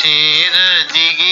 చేరదిగి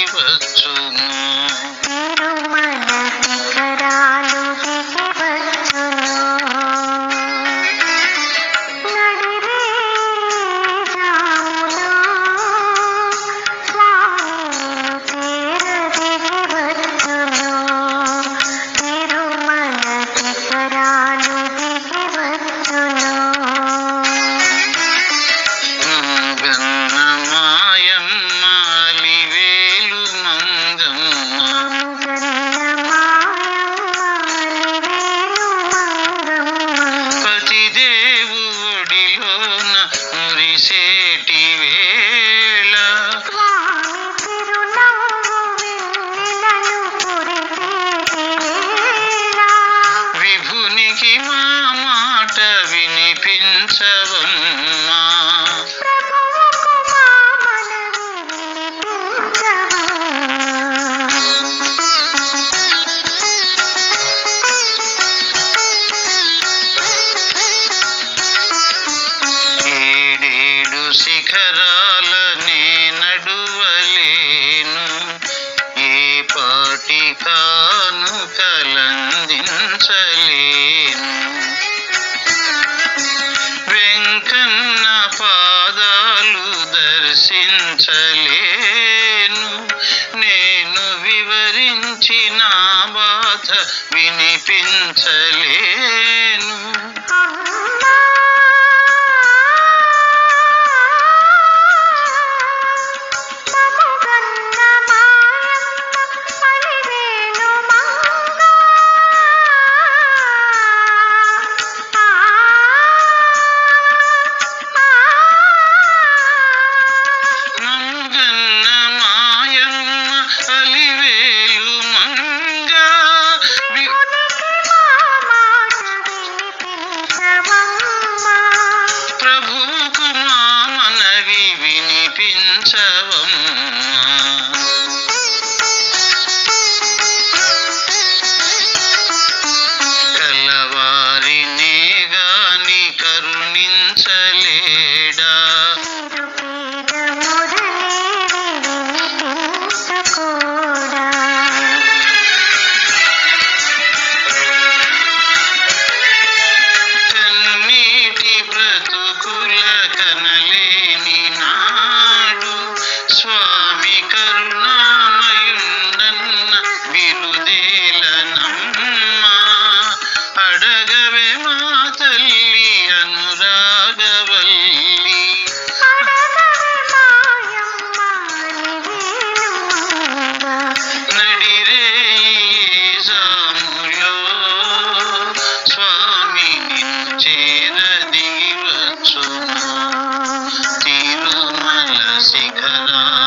వినిపించ சவம் చేరదీవచ్చును Tirumala Shikhara.